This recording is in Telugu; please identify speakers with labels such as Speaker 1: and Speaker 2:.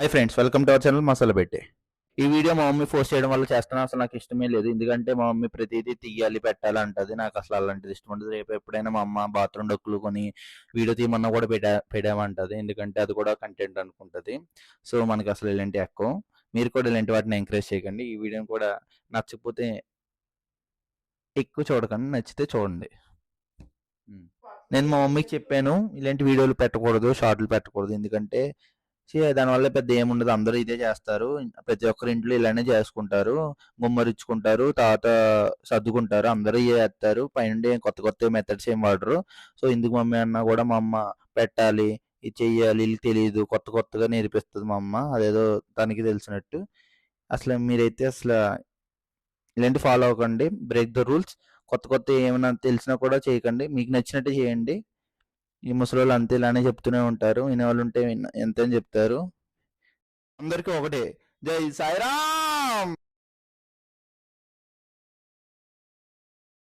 Speaker 1: Hi friends welcome to our channel masala పెట్టే ఈ వీడియో మా మమ్మీ ఫోర్స్ చేయడం వల్ల చేస్తాను అసలు నాకు ఇష్టమే లేదు. ఎందుకంటే మా మమ్మీ ప్రతిదీ తీయాలి పెట్టాలి అంటది. నాకు అసలు అలాంటిది ఇష్టం ఉంటుంది రేపు ఎప్పుడైనా మా అమ్మ బాత్రూమ్ డొక్కులు కొని వీడియో తీయమన్నా కూడా పెట్టా పెట్టామంటది. ఎందుకంటే అది కూడా కంటెంట్ అనుకుంటుంది. సో మనకి అసలు ఇలాంటి ఎక్కువ మీరు కూడా ఇలాంటి వాటిని ఎంకరేజ్ చేయకండి. ఈ వీడియోని కూడా నచ్చకపోతే ఎక్కువ చూడకండి. నచ్చితే చూడండి. నేను మా మమ్మీకి చెప్పాను ఇలాంటి వీడియోలు పెట్టకూడదు షార్ట్లు పెట్టకూడదు. ఎందుకంటే దానివల్ల పెద్ద ఏముండదు. అందరూ ఇదే చేస్తారు. ప్రతి ఒక్కరి ఇంట్లో ఇలానే చేసుకుంటారు. గుమ్మరిచ్చుకుంటారు తర్వాత సర్దుకుంటారు. అందరూ ఇవే చేస్తారు పైనుండి కొత్త కొత్త మెథడ్స్ ఏం వాడరు. సో ఎందుకు మమ్మీ అన్నా కూడా మా అమ్మ పెట్టాలి? ఇది చెయ్యాలి? వీళ్ళకి తెలియదు కొత్త కొత్తగా నేర్పిస్తుంది మా అమ్మ. అదేదో తనకి తెలిసినట్టు. అసలు మీరైతే అసలు ఇలాంటి ఫాలో అవ్వకండి. Break the rules. కొత్త కొత్త ఏమైనా తెలిసినా కూడా చేయకండి. మీకు నచ్చినట్టు చేయండి. ఈ ముసలోళ్ళు అంతే ఇలానే చెప్తూనే ఉంటారు. వినేవాళ్ళు ఉంటే ఎంత అని చెప్తారు? అందరికీ ఒకటే. జై సాయిరామ్!